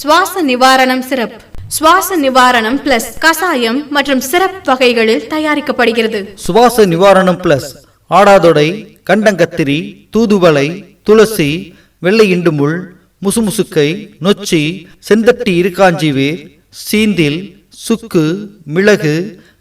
சுவாச நிவாரணம் சிறப்பு. சுவாச நிவாரணம் பிளஸ் கசாயம் மற்றும் சிரப் வகைகளில் தயாரிக்கப்படுகிறது. சுவாச நிவாரணம் பிளஸ் ஆடாதொடை கண்டங்கத்திரி தூதுவளை துளசி வெள்ளை இண்டுமுள் முசுமுசுக்கை நொச்சி செந்தட்டி இருக்காஞ்சி சீந்தில் சுக்கு மிளகு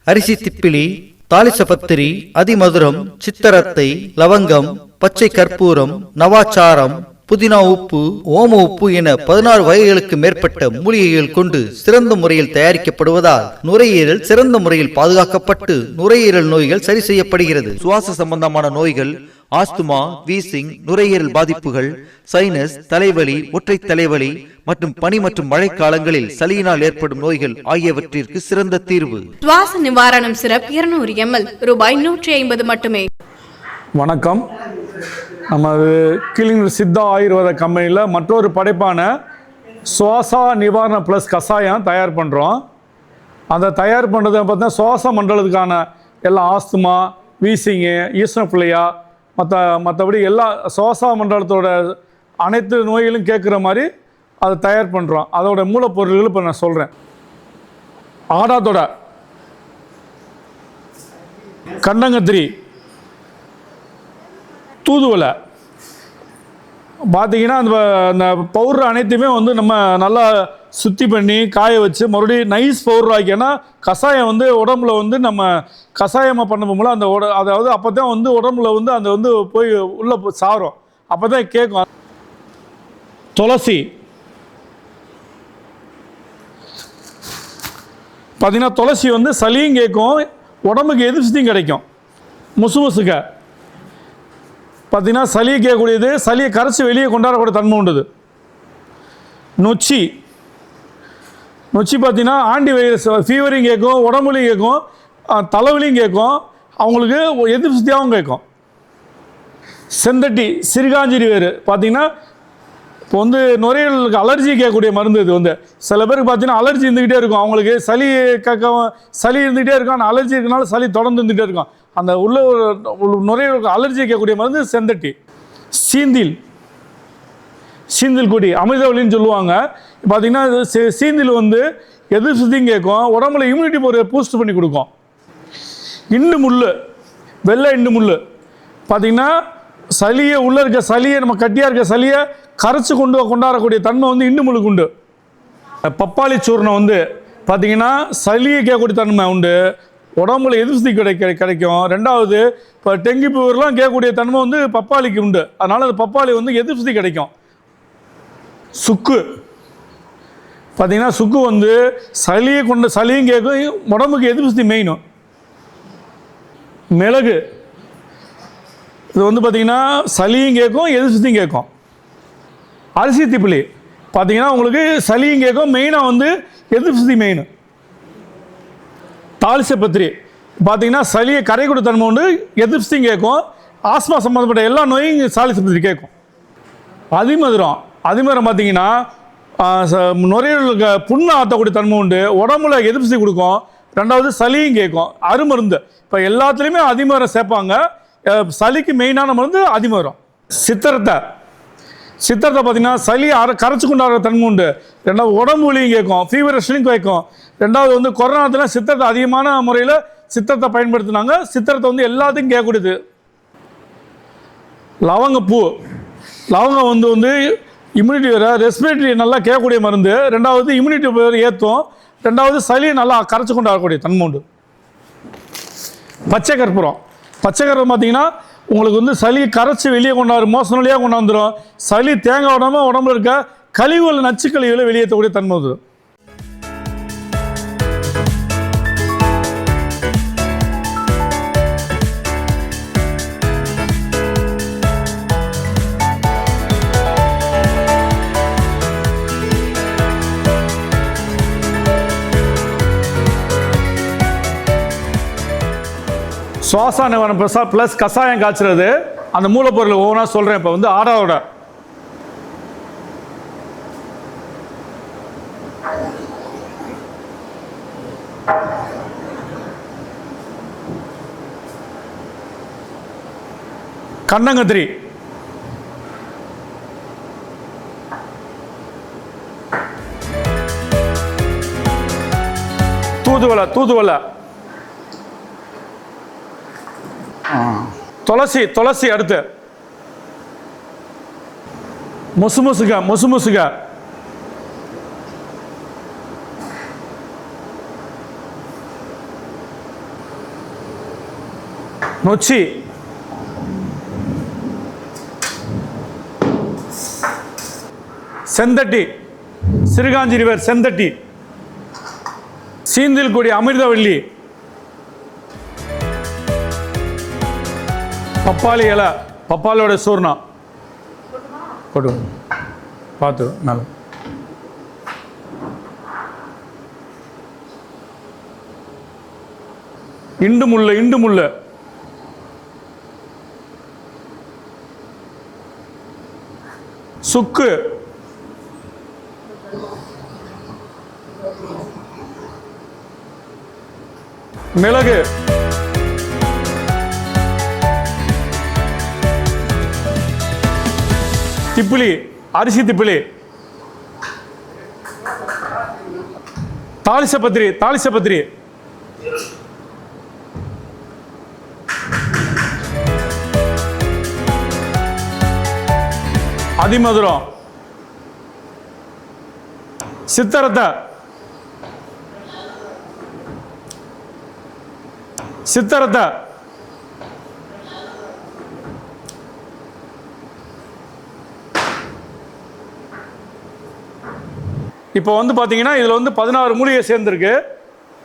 அரிசி திப்பிலி தாலிசபத்திரி அதிமதுரம் சித்தரத்தை லவங்கம் பச்சை கற்பூரம் நவாச்சாரம் புதினா உப்பு ஓம உப்பு என பதினாறு வகைகளுக்கு மேற்பட்ட மூலிகைகள் கொண்டு சிறந்த முறையில் தயாரிக்கப்படுவதால் நுரையீரல் சிறந்த முறையில் பாதுகாக்கப்பட்டு நுரையீரல் நோய்கள் சரி செய்யப்படுகிறது. சுவாச சம்பந்தமான நோய்கள் ஆஸ்துமா வீசிங் நுரையீரல் பாதிப்புகள் சைனஸ் தலைவலி ஒற்றை தலைவலி மற்றும் பனி மற்றும் மழைக்காலங்களில் சளியினால் ஏற்படும் நோய்கள் ஆகியவற்றிற்கு சிறந்த தீர்வு. சுவாச நிவாரணம் சிரப் இருநூறு எம்எல் ரூபாய் நூற்றி ஐம்பது மட்டுமே. வணக்கம். நமது கிளிநர் சித்தா ஆயுர்வேத கம்பெனியில் மற்றொரு படைப்பான சுவாசா நிவாரண ப்ளஸ் கஷாயம் தயார் பண்ணுறோம் அதை தயார் பண்ணுறது பார்த்தீங்கன்னா சுவாச மண்டலத்துக்கான எல்லா ஆஸ்துமா வீசிங்கு ஈஸ்னப்பிள்ளையா மற்ற மற்றபடி எல்லா சுவாச மண்டலத்தோட அனைத்து நோய்களும் கேட்குற மாதிரி அதை தயார் பண்ணுறோம் அதோட மூலப்பொருள்கள் இப்போ நான் சொல்கிறேன் ஆடாத்தோட கண்டங்கத்திரி தூதுவலை பார்த்தீங்கன்னா அந்த அந்த பவுடர் அனைத்தையுமே வந்து நம்ம நல்லா சுத்தி பண்ணி காய வச்சு மறுபடியும் நைஸ் பவுடர் ஆக்கினா கஷாயம் வந்து உடம்புல வந்து நம்ம கஷாயமாக பண்ண போல அந்த உட அதாவது அப்போ தான் வந்து உடம்புல வந்து அந்த வந்து போய் உள்ளே போய் சாரும். அப்போ தான் கேட்கும் துளசி. பார்த்தீங்கன்னா துளசி வந்து சளியும் கேட்கும் உடம்புக்கு எதிர்ப்பு கிடைக்கும். முசு முசுக்க பார்த்தீங்கன்னா சளியை கேட்கக்கூடியது. சளியை கரைச்சி வெளியே கொண்டாடக்கூடிய தன்மை உண்டுது நொச்சி. நொச்சி பார்த்தீங்கன்னா ஆண்டி வைரஸ் ஃபீவரையும் கேட்கும் உடம்புலையும் கேட்கும் தலைவலியும் கேட்கும் அவங்களுக்கு எதிர்ப்பு சுத்தியாகவும் கேட்கும். செந்தட்டி சிறுகாஞ்சிரி வேறு. பார்த்தீங்கன்னா இப்போ வந்து நுரையீரலுக்கு அலர்ஜி கேட்கக்கூடிய மருந்து இது வந்து. சில பேருக்கு பார்த்தீங்கன்னா அலர்ஜி இருந்துக்கிட்டே இருக்கும். அவங்களுக்கு சளி கேட்க சளி இருந்துகிட்டே இருக்கும். ஆனால் அலர்ஜி இருக்கனால சளி தொடர்ந்து இருந்துகிட்டே இருக்கும். அந்த உள்ள நுரையீரலுக்கு அலர்ஜி கேட்கக்கூடிய மருந்து செந்தட்டி சீந்தில். சீந்தில் கொடி அமிர்தவல்லின்னு சொல்லுவாங்க. பார்த்தீங்கன்னா சீந்தில் வந்து எதிர் சுத்தியும் கேட்கும். உடம்புல இம்யூனிட்டி ஒரு பூஸ்ட் பண்ணி கொடுக்கும். இண்டு முள் வெள்ளை இண்டு முள் பார்த்தீங்கன்னா சளியை உள்ளே இருக்க சளியை நம்ம கட்டியாக இருக்க சளியை கரைச்சி கொண்டு கொண்டாடக்கூடிய தன்மை வந்து இண்டு உண்டு. பப்பாளி சூர்ணம் வந்து பார்த்தீங்கன்னா சளியை கேட்கக்கூடிய தன்மை உண்டு. உடம்புல எதிர்ப்பு கிடைக்க கிடைக்கும். ரெண்டாவது இப்போ டெங்கி ஃபீவர்லாம் கேட்கக்கூடிய தன்மை வந்து பப்பாளிக்கு உண்டு. அதனால் அந்த பப்பாளி வந்து எதிர்ப்பு கிடைக்கும். சுக்கு. பார்த்தீங்கன்னா சுக்கு வந்து சளியை கொண்டு சளியும் கேட்கும் உடம்புக்கு எதிர்ப்பு மெயினும் மிளகு. இது வந்து பார்த்தீங்கன்னா சளியும் கேட்கும் எதிர்ப்பு கேட்கும். அரிசி திப்பிலி. பார்த்தீங்கன்னா உங்களுக்கு சளியும் கேட்கும் மெயினாக வந்து எதிர்ப்பு மெயின் தாளிச பத்திரி பார்த்தீங்கன்னா சளியை கரை தன்மை உண்டு எதிர்ப்பு கேட்கும் ஆஸ்மா சம்மந்தப்பட்ட எல்லா நோயும் சாலிச பத்திரி கேட்கும் அதிமதுரம். அதிமதுரம் பார்த்தீங்கன்னா ச- நுரையீரலுக்கு புண்ணு ஆற்றக்கூடிய தன்மை உண்டு உடம்புல எதிர்ப்பு சக்தி கொடுக்கும். ரெண்டாவது சளியும் கேட்கும் அருமருந்து. இப்போ எல்லாத்துலேயுமே அதிமரம் சேர்ப்பாங்க. சளிக்கு மெயினான மருந்து அதிமரம் சித்திரத்தை. சித்திரத்தை பார்த்தீங்கன்னா சளி அரை கரைச்சி கொண்டாடுற தன்மை உண்டு. ரெண்டாவது உடம்பு வலியும் கேட்கும் ஃபீவரஸ்லையும் கேட்கும். ரெண்டாவது வந்து கொரோனாத்தில் சித்திரத்தை அதிகமான முறையில் சித்திரத்தை பயன்படுத்தினாங்க. சித்திரத்தை வந்து எல்லாத்துக்கும் கேட்கக்கூடியது. லவங்கப்பூ. லவங்கம் வந்து வந்து இம்யூனிட்டி வேறு ரெஸ்பிரேட்டரி நல்லா கேட்கக்கூடிய மருந்து. ரெண்டாவது இம்யூனிட்டி வேறு ஏற்றும் ரெண்டாவது சளியை நல்லா கரைச்சி கொண்டாடக்கூடிய தன்மை உண்டு. பச்சை கற்பூரம் பச்சை கற்பூரம் பார்த்தீங்கன்னா உங்களுக்கு வந்து சளி கரைச்சி வெளியே கொண்டாடு மோசம் வழியாக கொண்டாந்துரும். சளி தேங்காய் விடாம உடம்புல இருக்க கழிவுகள் நச்சு கழிவுகளை வெளியேற்றக்கூடிய தன்மை வந்துடும் சுவாச நிவாரணம் ப்ளஸ் ப்ளஸ் கஷாயம் காய்ச்சுறது. அந்த மூலப்பொருள் ஒவ்வொன்றா சொல்கிறேன் இப்போ வந்து ஆறாவோட. கண்ணங்கத்திரி. தூதுவலை தூதுவலை துளசி துளசி அடுத்து. மொசு மொசுக மொசு மொசுக. நொச்சி. செந்தட்டி. சிறுகாஞ்சி ரிவர் செந்தட்டி. சீந்தில் கூடிய அமிர்தவள்ளி. பப்பாளி இலை பப்பாளியோட சூர்ணா கொடு. பார்த்து மேலே. இண்டு முல்ல இண்டு முள்ள. சுக்கு. மிளகு. திப்பிலி அரிசி திப்பிலி. தாளிசப்பத்திரி தாலிசபத்திரி அதிமதுரம். சித்தரத்தை. சித்தரத்தை. இப்போ வந்து பார்த்தீங்கன்னா இதில் வந்து பதினாறு மூலிகை சேர்ந்துருக்கு.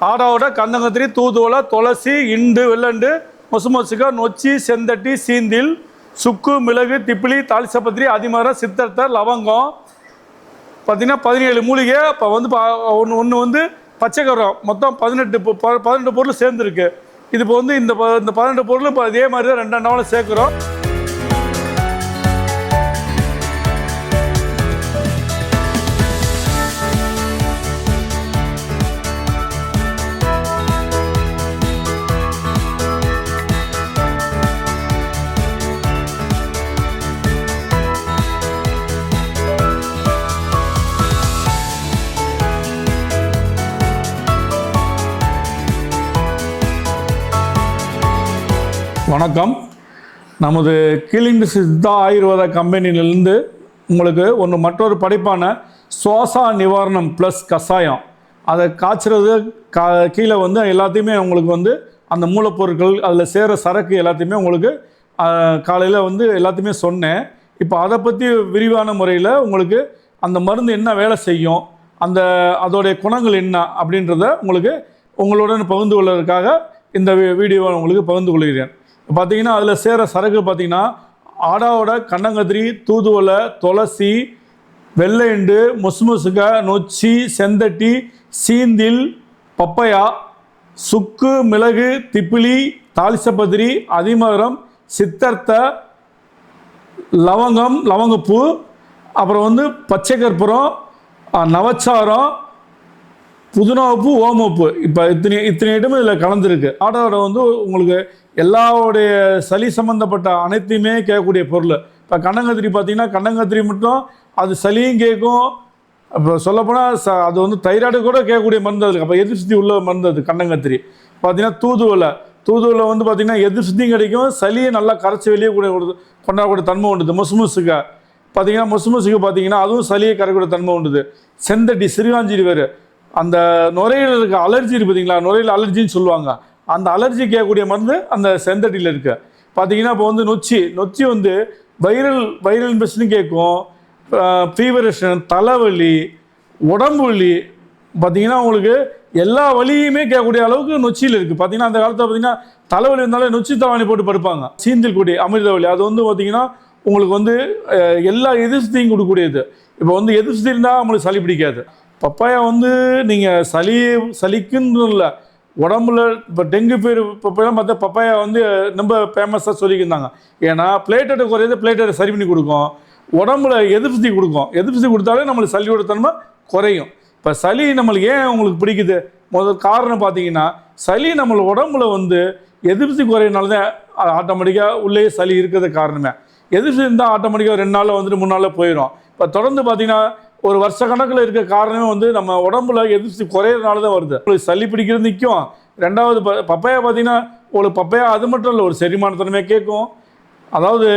ஆடாவோட கந்தங்கத்திரி தூதுவளை துளசி இண்டு வெள்ளண்டு மொசுமொசுக்கா நொச்சி செந்தட்டி சீந்தில் சுக்கு மிளகு திப்பிலி தாளிசப்பத்திரி அதிமரம் சித்தர்த்த லவங்கம். பார்த்தீங்கன்னா பதினேழு மூலிகை. இப்போ வந்து ஒன்று ஒன்று வந்து பச்சைக்கரம். மொத்தம் பதினெட்டு ப- பதினெட்டு பொருள் சேர்ந்துருக்கு. இது இப்போ வந்து இந்த ப- இந்த பதினெட்டு பொருள் இப்போ அதே மாதிரி தான் ரெண்டு நாளும் சேர்க்குறோம். வணக்கம். நமது கிளிண்ட் சித்தா ஆயுர்வேத கம்பெனியிலிருந்து உங்களுக்கு ஒன்று மற்றொரு படைப்பான சுவாசா நிவாரணம் ப்ளஸ் கஷாயம். அதை காய்ச்சறது கா கீழே வந்து எல்லாத்தையுமே உங்களுக்கு வந்து அந்த மூலப்பொருட்கள் அதில் சேர சரக்கு எல்லாத்தையுமே உங்களுக்கு காலையில் வந்து எல்லாத்தையுமே சொன்னேன். இப்போ அதை பற்றி விரிவான முறையில் உங்களுக்கு அந்த மருந்து என்ன வேலை செய்யும் அந்த அதோடைய குணங்கள் என்ன அப்படின்றத உங்களுக்கு உங்களுடன் பகிர்ந்து கொள்வதற்காக இந்த வீடியோவை உங்களுக்கு பகிர்ந்து கொள்கிறேன். பார்த்தீங்கன்னா அதில் சேர சரக்கு பார்த்தீங்கன்னா ஆடாவோட கண்ணங்கத்திரி தூதுவளை துளசி வெள்ளைண்டு முசுமுசுக நொச்சி செந்தட்டி சீந்தில் பப்பையா சுக்கு மிளகு திப்பிலி தாளிசப்பத்திரி அதிமரம் சித்தர்த்த லவங்கம் லவங்கப்பூ அப்புறம் வந்து பச்சை கற்பூரம் நவச்சாரம் புதினாவுப்பு ஓமப்பு இப்போ இத்தனை இத்தனை ஐட்டமும் இதில் கலந்துருக்கு. ஆடோட வந்து உங்களுக்கு எல்லாவுடைய சளி சம்மந்தப்பட்ட அனைத்தையுமே கேட்கக்கூடிய பொருள். இப்போ கண்ணங்கத்திரி பார்த்தீங்கன்னா கண்ணங்கத்திரி மட்டும் அது சளியும் கேட்கும். இப்போ சொல்லப்போனால் ச அது வந்து தைராய்டு கூட கேட்கக்கூடிய மருந்து அதுக்கு அப்போ எதிர்சுத்தி உள்ள மருந்து அது கண்ணங்கத்திரி பார்த்தீங்கன்னா தூதுவளை. தூதுவளை வந்து பார்த்தீங்கன்னா எதிர் சுத்தியும் கிடைக்கும். சளியை நல்லா கரைச்சி வெளியே கூட கொண்டாடக்கூடிய தன்மை உண்டுது முசுமுசுக்கா பார்த்தீங்கன்னா முசுமுசுக்கு பார்த்தீங்கன்னா அதுவும் சளியை கரைக்கூடிய தன்மை உண்டுது செந்தட்டி சிறுகாஞ்சிரி வேறு. அந்த நுரையில் இருக்க அலர்ஜி இருக்கு பார்த்தீங்களா? நுரையில் அலர்ஜின்னு சொல்லுவாங்க. அந்த அலர்ஜி கேட்கக்கூடிய மருந்து அந்த செந்தட்டியில் இருக்கு. பார்த்தீங்கன்னா இப்போ வந்து நொச்சி நொச்சி வந்து வைரல் வைரல் இன்ஃபெக்ஷனும் கேட்கும் ஃபீவரேஷன் தலைவலி உடம்பு வலி பார்த்தீங்கன்னா உங்களுக்கு எல்லா வலியுமே கேட்கக்கூடிய அளவுக்கு நொச்சியில் இருக்குது பார்த்தீங்கன்னா அந்த காலத்தில் பார்த்தீங்கன்னா தலைவலி இருந்தாலே நொச்சி தவாணி போட்டு படுப்பாங்க. சீந்தில் கொடி அமிர்தவலி அது வந்து பார்த்தீங்கன்னா உங்களுக்கு வந்து எல்லா எதிர்சத்தையும் கொடுக்கக்கூடியது. இப்போ வந்து எதிர்சதி இருந்தால் நம்மளுக்கு சளி பிடிக்காது. பப்பாயா வந்து நீங்கள் சளி சளிக்குன்னு இல்லை உடம்புல இப்போ டெங்கு பேர் இப்போ பார்த்தா பப்பாயா வந்து ரொம்ப ஃபேமஸாக சொல்லியிருந்தாங்க ஏன்னா பிளேட்டட்டை குறையது பிளேட்டை சரி பண்ணி கொடுக்கும். உடம்புல எதிர்ப்பு கொடுக்கும். எதிர்ப்பு கொடுத்தாலே நம்மளுக்கு சளியோட தன்மை குறையும். இப்போ சளி நம்மளுக்கு ஏன் உங்களுக்கு பிடிக்குது? முதல் காரணம் பார்த்தீங்கன்னா சளி நம்ம உடம்புல வந்து எதிர்ப்பு குறையினால தான் ஆட்டோமேட்டிக்காக உள்ளே சளி இருக்கிறது காரணமே. எதிர்ப்பு இருந்தால் ஆட்டோமேட்டிக்காக ரெண்டு நாளில் வந்துட்டு மூணு நாளில் போயிடும் இப்போ தொடர்ந்து பார்த்தீங்கன்னா ஒரு வருஷ கணக்கில் இருக்க காரணமே வந்து நம்ம உடம்புல எதிர்த்து குறையிறதுனால தான் வருது. உங்களுக்கு சளி பிடிக்கிறது நிற்கும் ரெண்டாவது ப பப்பையா பார்த்தீங்கன்னா உங்களுக்கு பப்பையா அது மட்டும் இல்லை ஒரு செரிமானத்தனமே கேட்கும். அதாவது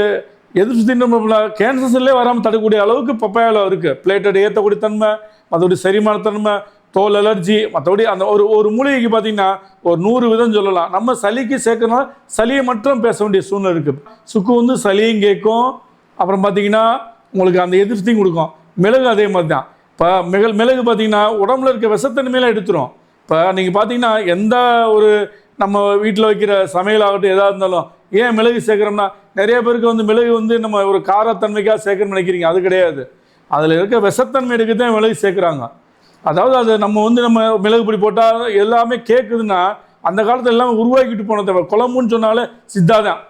எதிர்ப்பு திண்டமில் கேன்சர் செல்லே வராமல் தடுக்கக்கூடிய அளவுக்கு பப்பாயாவில் இருக்குது பிளேட்டட் ஏற்றக்கூடிய தன்மை மற்றபடி செரிமானத்தன்மை தோல் அலர்ஜி மற்றபடி அந்த ஒரு ஒரு மூலிகைக்கு பார்த்தீங்கன்னா ஒரு நூறு விதம் சொல்லலாம். நம்ம சளிக்கு சேர்க்கறனால சளியை மட்டும் பேச வேண்டிய சூழ்நிலை இருக்குது சுக்கு வந்து சளியும் கேட்கும். அப்புறம் பார்த்தீங்கன்னா உங்களுக்கு அந்த எதிர்த்தையும் கொடுக்கும். மிளகு அதே மாதிரி தான். இப்போ மிளகு மிளகு பார்த்தீங்கன்னா உடம்புல இருக்க விஷத்தன்மையெல்லாம் எடுத்துரும். இப்போ நீங்கள் பார்த்தீங்கன்னா எந்த ஒரு நம்ம வீட்டில் வைக்கிற சமையல் ஆகட்டும் எதாக இருந்தாலும் ஏன் மிளகு சேர்க்குறோம்னா நிறைய பேருக்கு வந்து மிளகு வந்து நம்ம ஒரு காரத்தன்மைக்காக சேர்க்கணும்னு நினைக்கிறீங்க. அது கிடையாது. அதில் இருக்க விஷத்தன்மை எடுக்க தான் மிளகு சேர்க்குறாங்க அதாவது அது நம்ம வந்து நம்ம மிளகு பொடி போட்டால் எல்லாமே கேட்குதுன்னா அந்த காலத்தில் எல்லாமே உருவாக்கிட்டு போனது குழம்புன்னு சொன்னாலே சித்தா தான்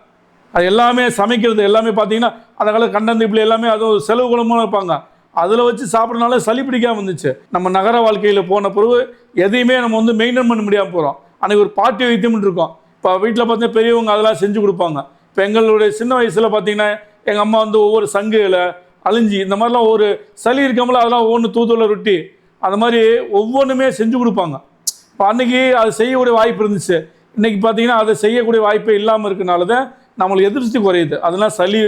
அது எல்லாமே சமைக்கிறது எல்லாமே பார்த்தீங்கன்னா அந்த காலத்தில் இப்படி எல்லாமே அதுவும் செலவு குழம்பும் வைப்பாங்க. அதில் வச்சு சாப்பிட்றனால சளி பிடிக்காமல் வந்துச்சு நம்ம நகர வாழ்க்கையில் போன பிறகு எதையுமே நம்ம வந்து மெயின்டைன் பண்ண முடியாமல் போகிறோம் அன்றைக்கி ஒரு பாட்டி வைத்தியம் இருக்கோம். இப்போ வீட்டில் பார்த்தீங்கன்னா பெரியவங்க அதெல்லாம் செஞ்சு கொடுப்பாங்க. இப்போ எங்களுடைய சின்ன வயசில் பார்த்தீங்கன்னா எங்கள் அம்மா வந்து ஒவ்வொரு சங்கு இலை அழிஞ்சி இந்த மாதிரிலாம் ஒரு சளி இருக்காமல அதெல்லாம் ஒவ்வொன்று தூதுள்ள ரொட்டி அந்த மாதிரி ஒவ்வொன்றுமே செஞ்சு கொடுப்பாங்க. இப்போ அன்றைக்கி அது செய்யக்கூடிய வாய்ப்பு இருந்துச்சு. இன்னைக்கு பார்த்தீங்கன்னா அதை செய்யக்கூடிய வாய்ப்பே இல்லாமல் இருக்கனால தான் நம்மளுக்கு எதிர்த்து குறையுது. அதெல்லாம் சளி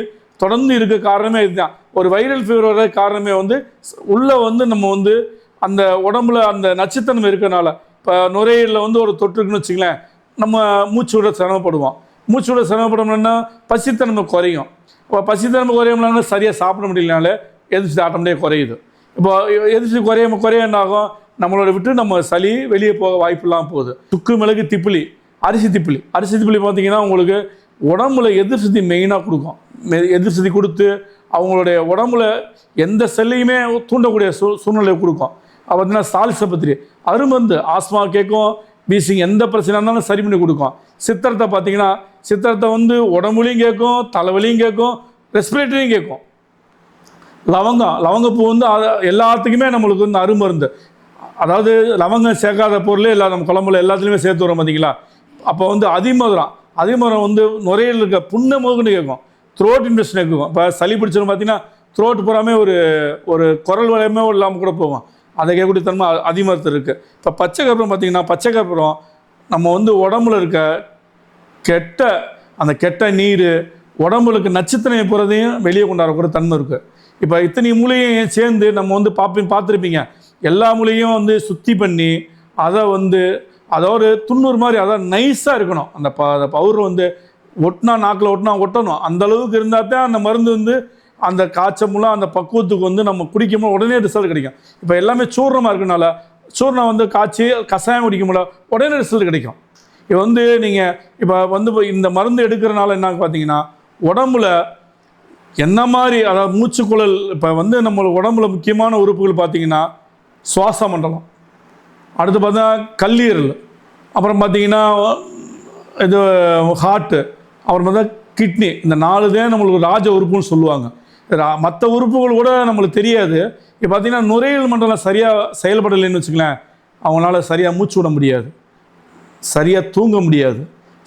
தொடர்ந்து இருக்க காரணமே இதுதான். ஒரு வைரல் ஃபீவர் வர காரணமே வந்து ஸ்- வந்து நம்ம வந்து அந்த உடம்புல அந்த நச்சுத்தன்மை இருக்கிறனால இப்போ நுரையீரலில் வந்து ஒரு தொற்று இருக்குன்னு வச்சுங்களேன் நம்ம மூச்சு விட சிரமப்படுவோம். மூச்சு விட சிரமப்படணும்னா பசித்தன்மை குறையும். இப்போ பசித்தன்மை குறையும்னா சரியாக சாப்பிட முடியலனால எதிர்த்து ஆட்டோமேட்டிக் குறையுது. இப்போ எதிர்த்து குறையாம குறைய என்னாகும்? நம்மளோட விட்டு நம்ம சளி வெளியே போக வாய்ப்பு போகுது. சுக்கு மிளகு திப்பிலி அரிசி திப்பிலி. அரிசி திப்பிலி பார்த்தீங்கன்னா உங்களுக்கு உடம்புல எதிர்சக்தி மெயினாக கொடுக்கும். மெ- எதிர் கொடுத்து அவங்களுடைய உடம்புல எந்த செல்லையுமே தூண்டக்கூடிய சூ சூழ்நிலையை கொடுக்கும். அது பார்த்தீங்கன்னா சால்சபத்திரி அருமருந்து ஆஸ்மா கேட்கும் வீசிங் எந்த பிரச்சனை இருந்தாலும் சரி பண்ணி கொடுக்கும். சித்திரத்தை பார்த்தீங்கன்னா சித்திரத்தை வந்து உடம்புலையும் கேட்கும் தலைவலியும் கேட்கும் ரெஸ்பிரேட்டரியும் கேட்கும். லவங்கம் லவங்கப்பூ வந்து எல்லாத்துக்குமே நம்மளுக்கு வந்து அருமருந்து அதாவது லவங்கம் சேர்க்காத பொருளே இல்லை நம்ம குழம்புல எல்லாத்துலேயுமே சேர்த்து வரோம் பார்த்தீங்களா அப்போ வந்து அதிமதுரம் அதிமதுரம் வந்து நுரையில் இருக்க புண்ணை முதல்னு கேட்கும். த்ரோட் இன்ஃபெக்ஷன் இருக்கும். இப்போ சளி பிடிச்சிடும் பார்த்தீங்கன்னா த்ரோட் பூராமே ஒரு ஒரு குரல் வளையமே இல்லாமல் கூட போகும். அதை கேட்கக்கூடிய தன்மை அதிகமாக இருக்குது இப்போ பச்சை கற்பூரம் பார்த்தீங்கன்னா பச்சை கற்பூரம் நம்ம வந்து உடம்புல இருக்க கெட்ட அந்த கெட்ட நீர் உடம்புக்கு நச்சுத்தன்மை போகிறதையும் வெளியே கொண்டாடக்கூடிய தன்மை இருக்குது இப்போ இத்தனை மூலையும் சேர்ந்து நம்ம வந்து பார்ப்பி பார்த்துருப்பீங்க. எல்லா மூலையும் வந்து சுத்தி பண்ணி அதை வந்து அதோட துண்ணூறு மாதிரி அதாவது நைஸாக இருக்கணும். அந்த ப அந்த வந்து ஒட்டினா நாக்கில் ஒட்டினா ஒட்டணும். அந்த அளவுக்கு இருந்தால் தான் அந்த மருந்து வந்து அந்த காய்ச்சமுலாம் அந்த பக்குவத்துக்கு வந்து நம்ம குடிக்கும்போது உடனே ரிசல்ட் கிடைக்கும். இப்போ எல்லாமே சூர்ணமாக இருக்கனால சூர்ணம் வந்து காய்ச்சி கஷாயம் குடிக்கும்போது உடனே ரிசல்ட் கிடைக்கும். இப்போ வந்து நீங்கள் இப்போ வந்து இப்போ இந்த மருந்து எடுக்கிறனால என்ன பார்த்தீங்கன்னா உடம்புல என்ன மாதிரி அதாவது மூச்சுக்குழல் இப்போ வந்து நம்ம உடம்புல முக்கியமான உறுப்புகள் பார்த்தீங்கன்னா சுவாச மண்டலம். அடுத்து பார்த்தா கல்லீரல். அப்புறம் பார்த்தீங்கன்னா இது ஹார்ட்டு அப்புறம் பார்த்தா கிட்னி. இந்த நாலு தான் நம்மளுக்கு ராஜ உறுப்புன்னு சொல்லுவாங்க. மற்ற உறுப்புகள் கூட நம்மளுக்கு தெரியாது. இப்போ பார்த்தீங்கன்னா நுரையீரல் மண்டலம் சரியாக செயல்படலைன்னு வச்சுங்களேன் அவங்களால சரியாக மூச்சு விட முடியாது. சரியாக தூங்க முடியாது.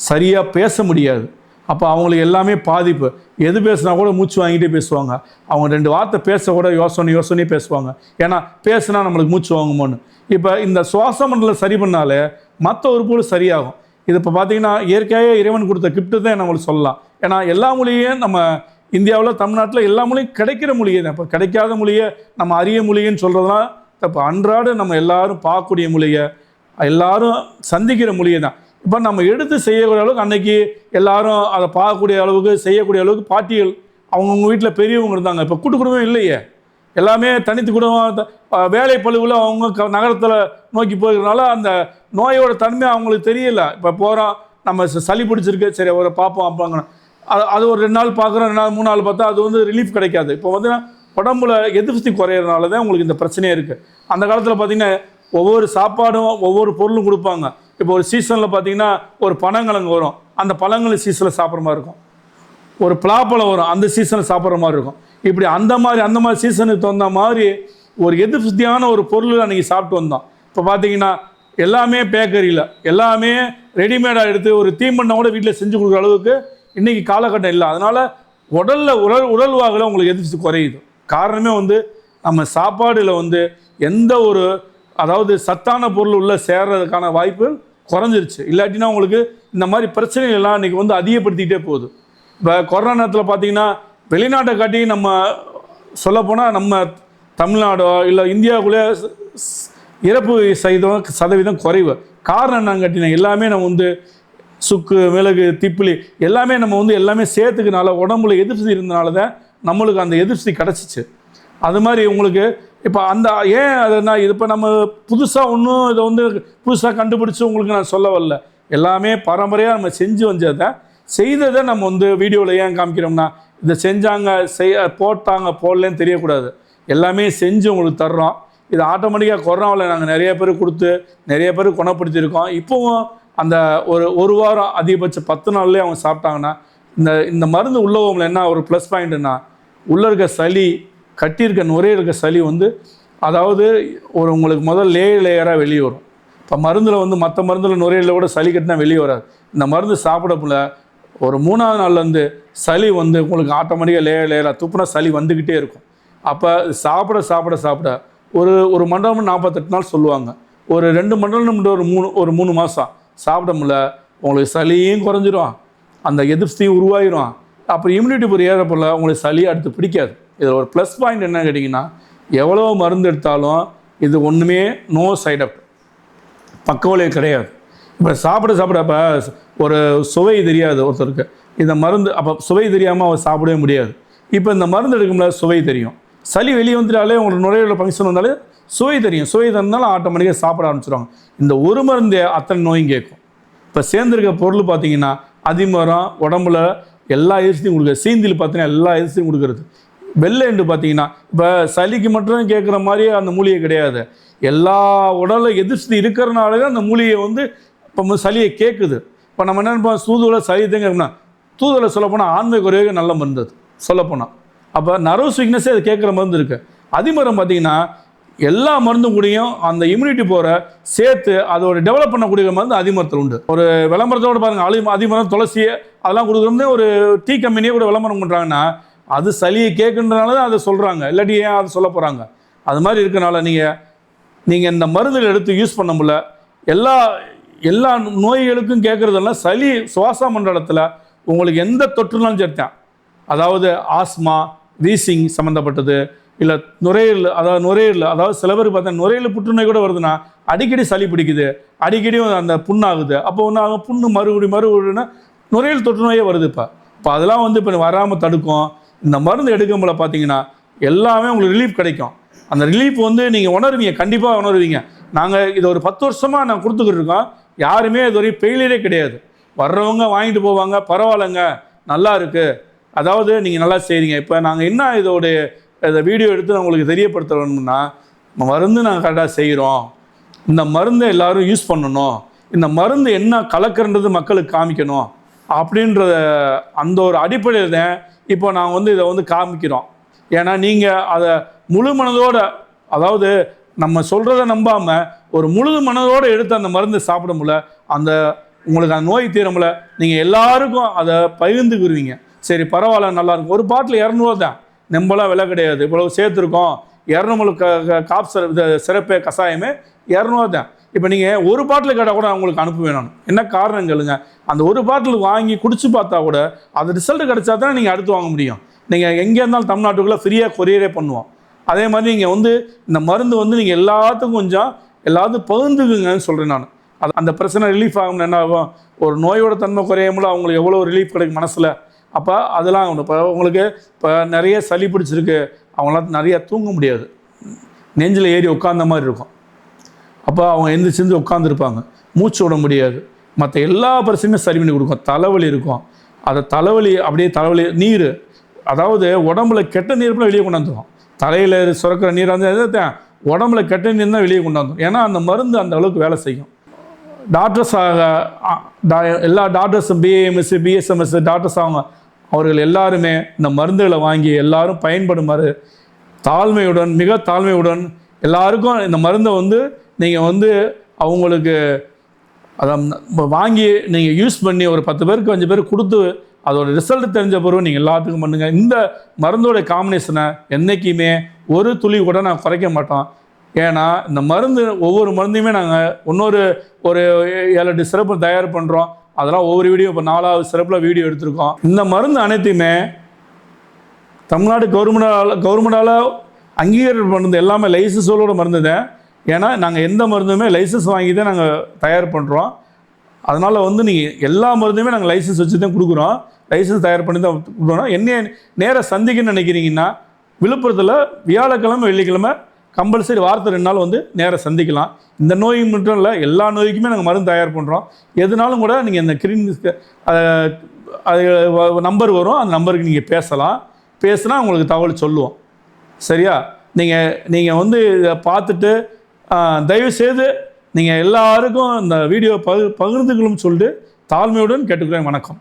சரியாக பேச முடியாது. அப்போ அவங்களுக்கு எல்லாமே பாதிப்பு. எது பேசுனா கூட மூச்சு வாங்கிட்டே பேசுவாங்க. அவங்க ரெண்டு வார்த்தை பேச கூட யோசனை யோசனையே பேசுவாங்க. ஏன்னா பேசுனா நம்மளுக்கு மூச்சு வாங்குமோன்னு. இப்போ இந்த சுவாச மண்டலம் சரி பண்ணாலே மற்ற உறுப்புகள் சரியாகும். இது இப்போ பார்த்தீங்கன்னா இயற்கையாக இறைவன் கொடுத்த கிஃப்ட்டு தான் நம்மளுக்கு சொல்லலாம். ஏன்னா எல்லா மொழியும் நம்ம இந்தியாவில் தமிழ்நாட்டில் எல்லா மொழியும் கிடைக்கிற மொழியே தான். இப்போ கிடைக்காத மொழியை நம்ம அரிய மொழின்னு சொல்கிறதுலாம் இப்போ அன்றாடம் நம்ம எல்லாரும் பார்க்கக்கூடிய மொழியை எல்லாரும் சந்திக்கிற மொழியை தான். இப்போ நம்ம எடுத்து செய்யக்கூடிய அளவுக்கு அன்னைக்கு எல்லாரும் அதை பார்க்கக்கூடிய அளவுக்கு செய்யக்கூடிய அளவுக்கு பாட்டிகள் அவங்கவுங்க வீட்டில் பெரியவங்க இருந்தாங்க. இப்போ கூட்டு குடும்பம் இல்லையே. எல்லாமே தனித்து குடும்பம் வேலை பழுவில் அவங்க க நகரத்தில் நோக்கி போயிருக்கிறனால அந்த நோயோட தன்மை அவங்களுக்கு தெரியல. இப்போ போகிறோம் நம்ம ச- சளி பிடிச்சிருக்கு சரி ஒரு பார்ப்போம் அப்பாங்க. அது அது ஒரு ரெண்டு நாள் பார்க்குறோம் ரெண்டு நாள் மூணு நாள் பார்த்தா அது வந்து ரிலீஃப் கிடைக்காது. இப்போ வந்து உடம்புல எதிர்ப்பு சக்தி குறையிறதுனால தான் உங்களுக்கு இந்த பிரச்சனையே இருக்குது அந்த காலத்தில் பார்த்தீங்கன்னா ஒவ்வொரு சாப்பாடும் ஒவ்வொரு பொருளும் கொடுப்பாங்க. இப்போ ஒரு சீசனில் பார்த்தீங்கன்னா ஒரு பனங்கிழங்கு வரும். அந்த பழங்கள் சீசனில் சாப்பிட்ற மாதிரி இருக்கும். ஒரு பலாப்பழம் வரும். அந்த சீசனில் சாப்பிட்ற மாதிரி இருக்கும். இப்படி அந்த மாதிரி அந்த மாதிரி சீசனுக்கு தகுந்த மாதிரி ஒரு எதிர்ப்பு ஒரு பொருள் அன்றைக்கி சாப்பிட்டு வந்தோம். இப்போ பார்த்தீங்கன்னா எல்லாமே பேக்கரியில் எல்லாமே ரெடிமேடாக எடுத்து ஒரு தீமண்ணை கூட வீட்டில் செஞ்சு கொடுக்குற அளவுக்கு இன்றைக்கி காலகட்டம் இல்லை. அதனால் உடலில் உடல் உடல்வாகில் உங்களுக்கு எதிர்ப்பு குறையுது. காரணமே வந்து நம்ம சாப்பாடில் வந்து எந்த ஒரு அதாவது சத்தான பொருள் உள்ள சேர்றதுக்கான வாய்ப்பு குறைஞ்சிருச்சு. இல்லாட்டினா உங்களுக்கு இந்த மாதிரி பிரச்சனைகள்லாம் இன்றைக்கி வந்து அதிகப்படுத்திக்கிட்டே போகுது. இப்போ கொரோனா நேரத்தில் பார்த்தீங்கன்னா வெளிநாட்டை காட்டி நம்ம சொல்லப்போனால் நம்ம தமிழ்நாடோ இல்லை இந்தியாவுக்குள்ளே இறப்பு சதவீதம் சதவீதம் குறைவு. காரணம் என்னன்னு கேட்டீங்கன்னா எல்லாமே நம்ம வந்து சுக்கு மிளகு திப்பிலி எல்லாமே நம்ம வந்து எல்லாமே சேர்த்துக்கனால உடம்புல எதிர்ப்பு இருந்தனால தான் நம்மளுக்கு அந்த எதிர்ப்பு கிடச்சிச்சு. அது மாதிரி உங்களுக்கு இப்போ அந்த ஏன் அதுனா இது இப்போ நம்ம புதுசாக ஒன்றும் இதை வந்து புதுசாக கண்டுபிடிச்சி உங்களுக்கு நான் சொல்ல வரல. எல்லாமே பரம்பரையாக நம்ம செஞ்சு வந்ததை செய்ததை நம்ம வந்து வீடியோவில் ஏன் காமிக்கிறோம்னா இதை செஞ்சாங்க செய்ய போட்டாங்க போடலன்னு தெரியக்கூடாது. எல்லாமே செஞ்சு உங்களுக்கு தர்றோம். இது ஆட்டோமேட்டிக்காக கொரோனாவில் நாங்கள் நிறைய பேர் கொடுத்து நிறைய பேர் குணப்படுத்தியிருக்கோம். இப்போவும் அந்த ஒரு ஒரு வாரம் அதிகபட்சம் பத்து நாள்லேயே அவங்க சாப்பிட்டாங்கன்னா இந்த இந்த மருந்து உள்ளவங்களை என்ன ஒரு ப்ளஸ் பாயிண்ட்னா உள்ளே இருக்க சளி கட்டியிருக்க நுரையில் இருக்க சளி வந்து அதாவது ஒரு உங்களுக்கு முதல் லேயர் லேயராக வெளியே வரும். இப்போ மருந்தில் வந்து மற்ற மருந்தில் நுரையில் கூட சளி கட்டினா வெளியே வராது. இந்த மருந்து சாப்பிடப்புல ஒரு மூணாவது நாள்லேருந்து சளி வந்து உங்களுக்கு ஆட்டோமேட்டிக்காக லேயர் லேயராக துப்புனா சளி வந்துக்கிட்டே இருக்கும். அப்போ சாப்பிட சாப்பிட சாப்பிட ஒரு ஒரு மண்டலம் நாற்பத்தெட்டு நாள் சொல்லுவாங்க. ஒரு ரெண்டு மண்டலம் ஒரு மூணு ஒரு மூணு மாதம் சாப்பிட முடியல உங்களுக்கு சளியும் குறைஞ்சிரும் அந்த எதிர்ப்தியும் உருவாயிரும். அப்புறம் இம்யூனிட்டி ஒரு ஏற போல உங்களுக்கு சளி அடுத்து பிடிக்காது. இதில் ஒரு ப்ளஸ் பாயிண்ட் என்ன கேட்டிங்கன்னா எவ்வளோ மருந்து எடுத்தாலும் இது ஒன்றுமே நோ சைட் எஃபெக்ட் பக்கவலையே கிடையாது. இப்போ சாப்பிட சாப்பிட ஒரு சுவை தெரியாது ஒருத்தருக்கு. இந்த மருந்து அப்போ சுவை தெரியாமல் அவர் சாப்பிடவே முடியாது. இப்போ இந்த மருந்து எடுக்கும்ல சுவை தெரியும். சளி வெளியே வந்துட்டாலே உங்களுக்கு நுரையீரல் ஃபங்க்ஷன் வந்தாலே சுவை தெரியும். சுவை தந்தாலும் ஆட்டோமேட்டிக்காக சாப்பிட ஆரம்பிச்சிடுவாங்க இந்த ஒரு மருந்து அத்தனை நோயும் கேட்கும். இப்போ சேர்ந்துருக்க பொருள் பார்த்தீங்கன்னா அதிமரம் உடம்புல எல்லா எரிசியும் கொடுக்குறது சீந்தில் பார்த்தீங்கன்னா எல்லா எரிசியும் கொடுக்குறது. வெள்ளைண்டு பார்த்தீங்கன்னா இப்போ சளிக்கு மட்டும் கேட்குற மாதிரியே அந்த மூலிகை கிடையாது. எல்லா உடலில் எதிர்த்து இருக்கிறனால தான் அந்த மூலிகை வந்து இப்போ சளியை கேட்குது இப்போ நம்ம என்ன நினைப்போம்? சூதுவலை சளி தேங்கன்னா தூதுவலை சொல்லப்போனால் ஆண்மை குறைவே நல்ல மருந்து அது சொல்லப்போனால் அப்போ நர்வஸ் வீக்னஸே அது கேட்குற மருந்து இருக்குது அதிமரம் பார்த்தீங்கன்னா எல்லா மருந்தும் கூடயும் அந்த இம்யூனிட்டி போகிற சேர்த்து அதோட டெவலப் பண்ணக்கூடிய மருந்து அதிமரத்தில் உண்டு. ஒரு விளம்பரத்தோட பாருங்கள் அலி அதிமரம் துளசியை அதெல்லாம் கொடுக்குறது ஒரு டீ கம்பெனியே கூட விளம்பரம் பண்ணுறாங்கன்னா அது சளியை கேட்குன்றனால தான் அதை சொல்கிறாங்க இல்லாட்டி ஏன் அதை சொல்ல போகிறாங்க அது மாதிரி இருக்கனால நீங்கள் நீங்கள் இந்த மருந்துகள் எடுத்து யூஸ் பண்ண முடியல. எல்லா எல்லா நோய்களுக்கும் கேட்குறதெல்லாம் சளி சுவாச மண்டலத்தில் உங்களுக்கு எந்த தொற்றுனாலும் சேர்த்தேன் அதாவது ஆஸ்மா வீசிங் சம்மந்தப்பட்டது இல்லை நுரையீரல் அதாவது நுரையீரல் அதாவது சில பேருக்கு பார்த்தா நுரையீரல் புற்றுநோய் கூட வருதுன்னா அடிக்கடி சளி பிடிக்குது அடிக்கடி அந்த புண்ணாகுது. அப்போ ஒன்று ஆகும்? புண்ணு மறுபடி மறுபடினா நுரையீரல் தொற்றுநோயே வருது இப்போ. இப்போ அதெல்லாம் வந்து இப்போ வராமல் தடுக்கும். இந்த மருந்து எடுக்கும்போது பார்த்தீங்கன்னா எல்லாமே உங்களுக்கு ரிலீஃப் கிடைக்கும். அந்த ரிலீஃப் வந்து நீங்கள் உணருவீங்க. கண்டிப்பாக உணருவீங்க. நாங்கள் இதை ஒரு பத்து வருஷமாக நான் கொடுத்துக்கிட்டு இருக்கோம். யாருமே இது வரையும் ஃபெயிலியரே கிடையாது. வர்றவங்க வாங்கிட்டு போவாங்க பரவாயில்லைங்க நல்லா இருக்குது அதாவது நீங்கள் நல்லா செய்கிறீங்க இப்போ நாங்கள் என்ன இதோடைய இதை வீடியோ எடுத்து நான் உங்களுக்கு தெரியப்படுத்தணும்னா மருந்து நாங்கள் கரெக்டாக செய்கிறோம் இந்த மருந்தை எல்லோரும் யூஸ் பண்ணணும். இந்த மருந்து என்ன கலக்கிறன்றது மக்களுக்கு காமிக்கணும். அப்படின்ற அந்த ஒரு அடிப்படையில் தான் இப்போ நாங்கள் வந்து இதை வந்து காமிக்கிறோம். ஏன்னா நீங்கள் அதை முழு மனதோட அதாவது நம்ம சொல்கிறத நம்பாமல் ஒரு முழு மனதோடு எடுத்து அந்த மருந்து சாப்பிட முடியல. அந்த உங்களுக்கு அந்த நோய் தீரமுல நீங்கள் எல்லாருக்கும் அதை பகிர்ந்துக்குருவீங்க சரி பரவாயில்ல நல்லாயிருக்கும் ஒரு பாட்டில் இரநூறுவா தான். நம்பலாம் விலை கிடையாது. இவ்வளவு சேர்த்துருக்கோம். இரநூறு க காப் சிற இது சிறப்பே கஷாயமே இரநூறுவா தான். இப்போ நீங்கள் ஒரு பாட்டில் கேட்டால் கூட உங்களுக்கு அனுப்ப வேணும். என்ன காரணம் கேளுங்க. அந்த ஒரு பாட்டில் வாங்கி குடிச்சு பார்த்தா கூட அது ரிசல்ட் கிடைச்சா தான் நீங்கள் அடுத்து வாங்க முடியும். நீங்கள் எங்கே இருந்தாலும் தமிழ்நாட்டுக்குள்ளே ஃப்ரீயாக கொரியரே பண்ணுவோம். அதே மாதிரி நீங்கள் வந்து இந்த மருந்து வந்து நீங்கள் எல்லாத்துக்கும் கொஞ்சம் எல்லாத்துக்கும் பகிர்ந்துக்குங்கன்னு சொல்கிறேன் நான். அது அந்த பிரச்சனை ரிலீஃப் ஆகும்னு என்ன ஆகும்? ஒரு நோயோட தன்மை குறையாமல் அவங்களுக்கு எவ்வளோ ரிலீஃப் கிடைக்கும் மனசில்? அப்போ அதெல்லாம் இப்போ உங்களுக்கு இப்போ நிறைய சளி பிடிச்சிருக்கு அவங்களால நிறையா தூங்க முடியாது. நெஞ்சில் ஏறி உட்காந்த மாதிரி இருக்கும். அப்போ அவங்க எந்திரிச்சிருந்து உட்காந்துருப்பாங்க மூச்சு விட முடியாது. மற்ற எல்லா பிரச்சனையும் சரி பண்ணி கொடுக்கும். தலைவலி இருக்கும். அதை தலைவலி அப்படியே தலைவலி நீர். அதாவது உடம்புல கெட்ட நீர் வெளியே வெளியே கொண்டாந்துரும் தலையில் சுரக்கிற நீர் வந்து உடம்புல கெட்ட நீர் தான் வெளியே கொண்டாந்தோம் ஏன்னா அந்த மருந்து அந்த அளவுக்கு வேலை செய்யும். டாக்டர்ஸ் எல்லா டாக்டர்ஸும் பிஏஎம்எஸ் பிஎஸ்எம்எஸ் டாக்டர்ஸ் அவங்க அவர்கள் எல்லாருமே இந்த மருந்துகளை வாங்கி எல்லாரும் பயன்படுமாறு தாழ்மையுடன் மிக தாழ்மையுடன் எல்லாருக்கும் இந்த மருந்தை வந்து நீங்கள் வந்து அவங்களுக்கு அதை வாங்கி நீங்கள் யூஸ் பண்ணி ஒரு பத்து பேருக்கு அஞ்சு பேருக்கு கொடுத்து அதோட ரிசல்ட் தெரிஞ்ச பிறகு நீங்கள் எல்லாத்துக்கும் பண்ணுங்கள் இந்த மருந்தோட காம்பினேஷனை என்றைக்குமே ஒரு துளி கூட நான் குறைக்க மாட்டோம். ஏன்னா இந்த மருந்து ஒவ்வொரு மருந்தையுமே நாங்கள் இன்னொரு ஒரு ஏழு எட்டு சிறப்பு தயார் பண்ணுறோம் அதெல்லாம் ஒவ்வொரு வீடியோ இப்போ நாலாவது சிறப்பில் வீடியோ எடுத்திருக்கோம். இந்த மருந்து அனைத்தையுமே தமிழ்நாடு கவர்மெண்டால் கவர்மெண்டால் அங்கீகாரம் பண்ணது எல்லாமே லைசன்ஸோட மருந்து தான் ஏன்னா நாங்கள் எந்த மருந்துமே லைசன்ஸ் வாங்கி தான் நாங்கள் தயார் பண்ணுறோம் அதனால் வந்து நீங்கள் எல்லா மருந்துமே நாங்கள் லைசன்ஸ் வச்சு தான் கொடுக்குறோம். லைசன்ஸ் தயார் பண்ணி தான் கொடுக்குறோம். என்ன நேராக சந்திக்கணும்னு நினைக்கிறீங்கன்னா விழுப்புரத்தில் வியாழக்கிழமை வெள்ளிக்கிழமை கம்பல்சரி வாரத்தை ரெண்டு நாள் வந்து நேராக சந்திக்கலாம். இந்த நோய் மட்டும் இல்லை எல்லா நோய்க்குமே நாங்கள் மருந்து தயார் பண்ணுறோம் எதுனாலும் கூட நீங்கள் இந்த கிரீன் அது நம்பர் வரும். அந்த நம்பருக்கு நீங்கள் பேசலாம். பேசுனா உங்களுக்கு தகவல் சொல்லுவோம். சரியா? நீங்கள் நீங்கள் வந்து இதை பார்த்துட்டு தயவு செய்து நீங்கள் எல்லாருக்கும் இந்த வீடியோ பகு பகிர்ந்துக்கணும்னு சொல்லிட்டு தாழ்மையுடன் கேட்டுக்கிறேன். வணக்கம்.